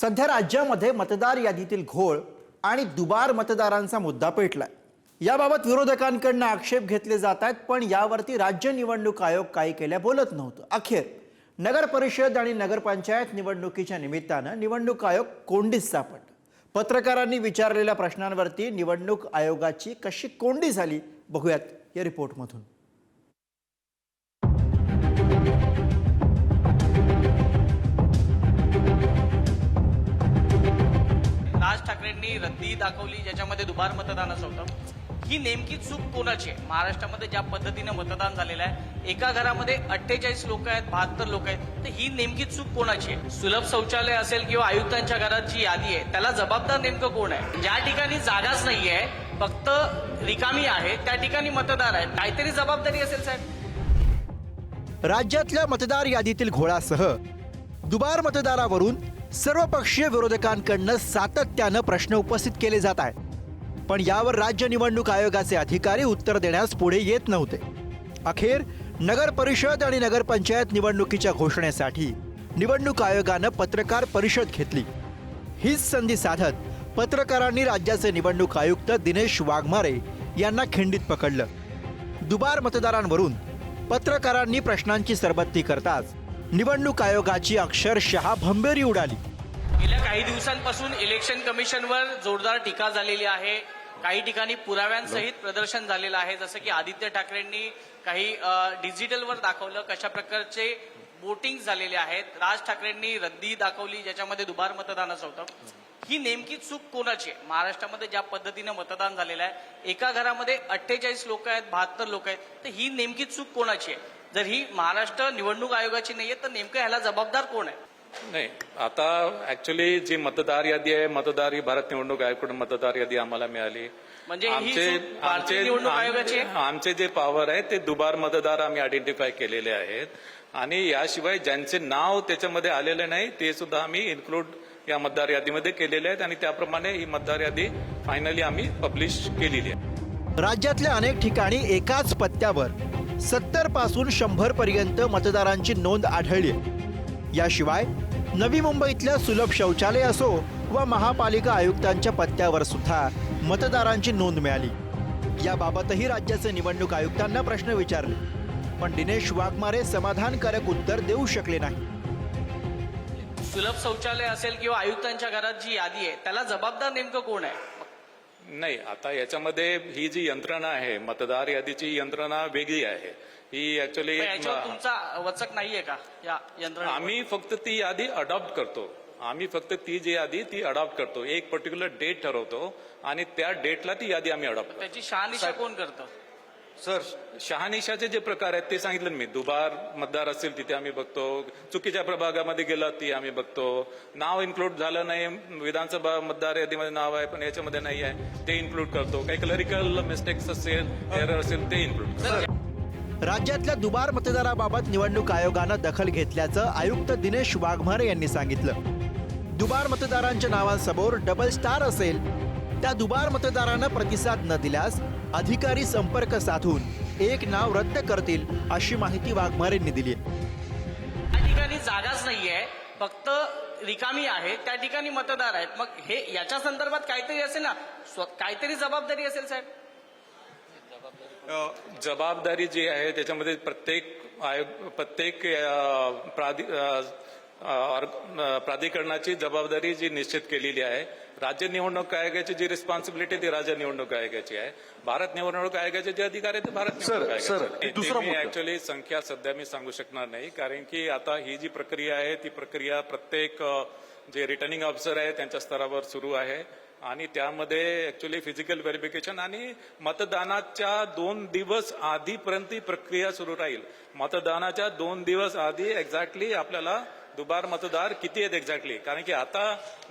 सध्या राज्यामध्ये मतदार यादीतील घोळ आणि दुबार मतदारांचा मुद्दा पेटलाय. याबाबत विरोधकांकडनं आक्षेप घेतले जात आहेत पण यावरती राज्य निवडणूक आयोग काही केल्या बोलत नव्हतं. अखेर नगर परिषद आणि नगरपंचायत निवडणुकीच्या निमित्तानं निवडणूक आयोग कोंडी सापडलं. पत्रकारांनी विचारलेल्या प्रश्नांवरती निवडणूक आयोगाची कशी कोंडी झाली बघूयात या रिपोर्टमधून. ठाकरेंनी दाखवली ज्याच्यामध्ये दुबार मतदान असं होतं. ही नेमकी चूक कोणाची आहे? महाराष्ट्रामध्ये ज्या पद्धतीनं मतदान झालेलं आहे एका घरामध्ये अठ्ठेचाळीस लोक आहेत बहात्तर लोक आहेत तर ही नेमकी चूक कोणाची आहे? सुलभ शौचालय असेल किंवा आयुक्तांच्या घरात जी यादी आहे त्याला जबाबदार नेमकं कोण आहे? ज्या ठिकाणी जागाच नाहीये फक्त रिकामी आहे त्या ठिकाणी मतदार आहेत काहीतरी जबाबदारी असेल साहेब. राज्यातल्या मतदार यादीतील घोळासह दुबार मतदारावरून सर्वपक्षीय विरोधकांकडनं सातत्यानं प्रश्न उपस्थित केले जात आहेत. पण यावर राज्य निवडणूक आयोगाचे अधिकारी उत्तर देण्यास पुढे येत नव्हते. अखेर नगर परिषद आणि नगरपंचायत निवडणुकीच्या घोषणेसाठी निवडणूक आयोगानं पत्रकार परिषद घेतली. हीच संधी साधत पत्रकारांनी राज्याचे निवडणूक आयुक्त दिनेश वाघमारे यांना खिंडीत पकडलं. दुबार मतदारांवरून पत्रकारांनी प्रश्नांची सरबत्ती करताच निवडणूक आयोगाची अक्षरशः भंबेरी उडाली. गेल्या काही दिवसांपासून इलेक्शन कमिशनवर जोरदार टीका झालेली आहे. काही ठिकाणी पुराव्यांसहित प्रदर्शन झालेलं आहे. जसं की आदित्य ठाकरेंनी काही डिजिटलवर दाखवलं कशा प्रकारचे वोटिंग झालेले आहेत. राज ठाकरेंनी रद्दी दाखवली ज्याच्यामध्ये दुबार मतदान असं होतं. ही नेमकी चूक कोणाची आहे? महाराष्ट्रामध्ये ज्या पद्धतीनं मतदान झालेलं आहे एका घरामध्ये अठ्ठेचाळीस लोक आहेत बहात्तर लोक आहेत तर ही नेमकी चूक कोणाची आहे? जर ही महाराष्ट्र निवडणूक आयोगाची नाहीये तर नेमकं ह्याला जबाबदार कोण आहे? नाही आता ऍक्च्युली जी मतदार यादी आहे मतदार ही भारत निवडणूक आयोगाकडून मतदार यादी आम्हाला मिळाली. म्हणजे ही आहे? आमचे जे पॉवर आहे ते दुबार मतदार आम्ही आयडेंटिफाय केलेले आहेत. आणि याशिवाय ज्यांचे नाव त्याच्यामध्ये आलेले नाही ते सुद्धा आम्ही इन्क्लूड या मतदार यादीमध्ये केलेले आहेत. आणि त्याप्रमाणे ही मतदार यादी फायनली आम्ही पब्लिश केलेली आहे. राज्यातल्या अनेक ठिकाणी एकाच पत्त्यावर सत्तरपासून शंभर पर्यंत मतदारांची नोंद आढळली. याशिवाय नवी मुंबईतल्या सुलभ शौचालय असो व महापालिका आयुक्तांच्या पत्त्यावर सुद्धा मतदारांची नोंद मिळाली. याबाबतही राज्याचे निवडणूक आयुक्तांना प्रश्न विचारले. पण दिनेश वाघमारे समाधानकारक उत्तर देऊ शकले नाही. सुलभ शौचालय असेल किंवा आयुक्तांच्या घरात जी यादी आहे त्याला जबाबदार नेमकं कोण आहे? नाही आता याच्यामध्ये ही जी यंत्रणा आहे मतदार यादीची यंत्रणा वेगळी आहे. ही ऍक्च्युली याच्यावर तुमचा वचक नाहीये का या यंत्रणा आम्ही फक्त ती यादी अडॉप्ट करतो. आम्ही फक्त ती जी यादी ती अडॉप्ट करतो. एक पर्टिक्युलर डेट ठरवतो आणि त्या डेटला ती यादी आम्ही अडॉप्ट करतो. त्याची शहानिशा कोण करतं? सर शहानिशाचे जे प्रकार आहेत ते सांगितलं मी. दुबार मतदार असतील तिथे आम्ही बघतो. चुकीच्या प्रभागामध्ये गेला ती आम्ही बघतो. नाव इन्क्लूड झालं नाही. विधानसभा मतदार यादीमध्ये नाव आहे पण याच्यामध्ये नाही आहे. ते इन्क्लूड करतो. काही क्लरिकल मिस्टेक्स असेल एरर असेल ते इन्क्लूड राज्यातल्या दुबार मतदाराबाबत निवडणूक आयोगानं दखल घेतल्याचं आयुक्त दिनेश वाघमारे यांनी सांगितलं. दुबार मतदारांच्या नावांसमोर डबल स्टार असेल त्या दुबार मतदारांना प्रतिसाद न दिल्यास अधिकारी संपर्क साधून एक नाव रद्द करतील अशी माहिती वाघमारेंनी दिली त्या ठिकाणी जागाच नाहीये फक्त रिकामी आहे त्या ठिकाणी मतदार आहेत. मग हे याच्या संदर्भात काहीतरी असेल ना? स्व- काहीतरी जबाबदारी असेल साहेब? जबाबदारी जी आहे त्याच्यामध्ये प्रत्येक आयोग प्रत्येक प्राधिकरणाची जबाबदारी जी निश्चित केलेली आहे राज्य निवडणूक आयोगाची जी रिस्पॉन्सिबिलिटी ती राज्य निवडणूक आयोगाची आहे. भारत निवडणूक आयोगाचे जे अधिकार आहेत ते भारत सर, निवडणूक सर, आयोगाचे दुसरा मुद्दा. ऍक्च्युअली संख्या सध्या मी सांगू शकणार नाही कारण की आता ही जी प्रक्रिया आहे ती प्रक्रिया प्रत्येक जे रिटर्निंग ऑफिसर आहे त्यांच्या स्तरावर सुरू आहे. आणि त्यामध्ये ऍक्च्युली फिजिकल व्हेरिफिकेशन आणि मतदानाच्या दोन दिवस आधीपर्यंत ही प्रक्रिया सुरू राहील. मतदानाच्या दोन दिवस आधी एक्झॅक्टली आपल्याला दुबार मतदार किती आहेत एक्झॅक्टली कारण की आता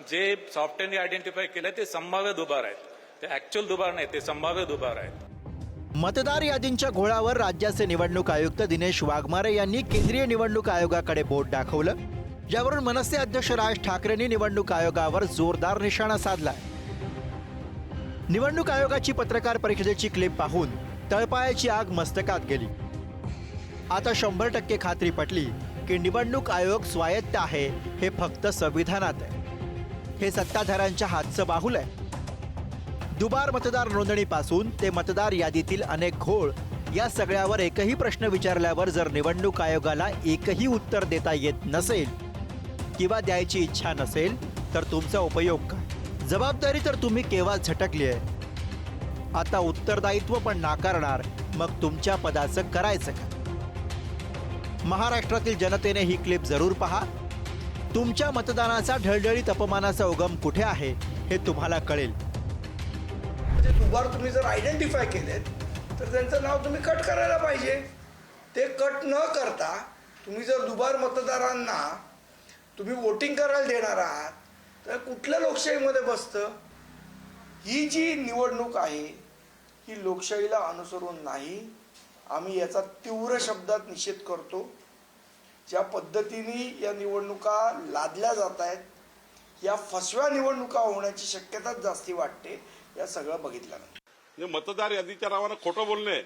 जे सॉफ्टवेअरने आयडेंटिफाय केलं ते संभाव्य दुबार आहेत. ते ऍक्च्युअल दुबार नाही ते संभाव्य दुबार आहेत. मतदार यादींच्या घोळावर राज्याचे निवडणूक आयुक्त दिनेश वाघमारे यांनी केंद्रीय निवडणूक आयोगाकडे बोट दाखवलं यावरून मनसे अध्यक्ष राज ठाकरेंनी निवडणूक आयोगावर जोरदार निशाणा साधला निवडणूक आयोगाची पत्रकार परिषदेची क्लिप पाहून तळपायाची आग मस्तकात गेली. आता शंभर टक्के खात्री पटली. की निवडणूक आयोग स्वायत्त आहे हे फक्त संविधानात आहे. हे सत्ताधाऱ्यांच्या हातचं बाहुल आहे. दुबार मतदार नोंदणीपासून ते मतदार यादीतील अनेक घोळ या सगळ्यावर एकही प्रश्न विचारल्यावर जर निवडणूक आयोगाला एकही उत्तर देता येत नसेल किंवा द्यायची इच्छा नसेल तर तुमचा उपयोग काय? जबाबदारी तर तुम्ही केव्हा झटकली आहे आता उत्तरदायित्व पण नाकारणार मग तुमच्या पदाचं करायचं का महाराष्ट्रातील जनतेने ही क्लिप जरूर पहा. तुमच्या मतदानाचा ढळढळीत अपमानाचा उगम कुठे आहे हे तुम्हाला कळेल. ते दुबार तुम्ही जर आयडेंटिफाय केलेत तर त्यांचं नाव तुम्ही कट करायला पाहिजे. ते कट न करता तुम्ही जर दुबार मतदारांना तुम्ही वोटिंग करायला देणार आहात तर कुठल्या लोकशाहीमध्ये बसतं? ही जी निवडणूक आहे ही लोकशाहीला अनुसरून नाही आम्ही याचा तीव्र शब्दात निषेध करतो. ज्या पद्धतीने या निवडणुका लादल्या जात आहेत या फसव्या निवडणुका होण्याची शक्यताच जास्ती वाटते या सगळं बघितल्यानंतर. म्हणजे मतदार यादीच्या नावानं खोटं बोलणे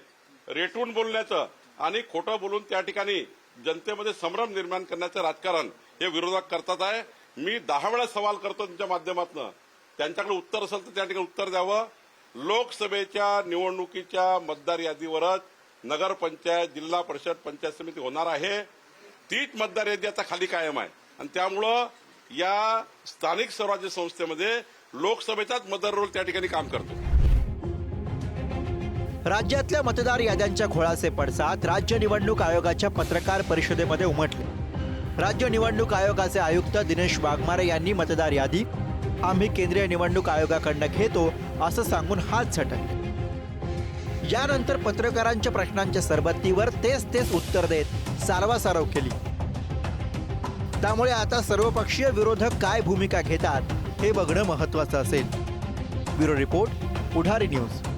रेटून बोलण्याचं आणि खोटं बोलून त्या ठिकाणी जनतेमध्ये संभ्रम निर्माण करण्याचं राजकारण हे विरोधक करतात आहे. मी दहा वेळा सवाल करतो तुमच्या माध्यमातून. त्यांच्याकडे उत्तर असेल तर त्या ठिकाणी उत्तर द्यावं. लोकसभेच्या निवडणुकीच्या मतदार यादीवरच नगरपंचायत जिल्हा परिषद पंचायत समिती होणार आहे. तीच मतदार यादी आता खाली कायम आहे. आणि त्यामुळं या स्थानिक स्वराज्य संस्थेमध्ये लोकसभेचाच मतदार रोल त्या ठिकाणी काम करतो. राज्यातल्या मतदार याद्यांच्या खोळाचे पडसाद राज्य निवडणूक आयोगाच्या पत्रकार परिषदेमध्ये उमटले. राज्य निवडणूक आयोगाचे आयुक्त दिनेश वाघमारे यांनी मतदार यादी आम्ही केंद्रीय निवडणूक आयोगाकडनं घेतो असं सांगून हात झटकले. यानंतर पत्रकारांच्या प्रश्नांच्या सरबत्तीवर तेच तेच उत्तर देत सारवासारव केली. त्यामुळे आता सर्वपक्षीय विरोधक काय भूमिका घेतात हे बघणं महत्वाचं असेल. Bureau report Pudhari news.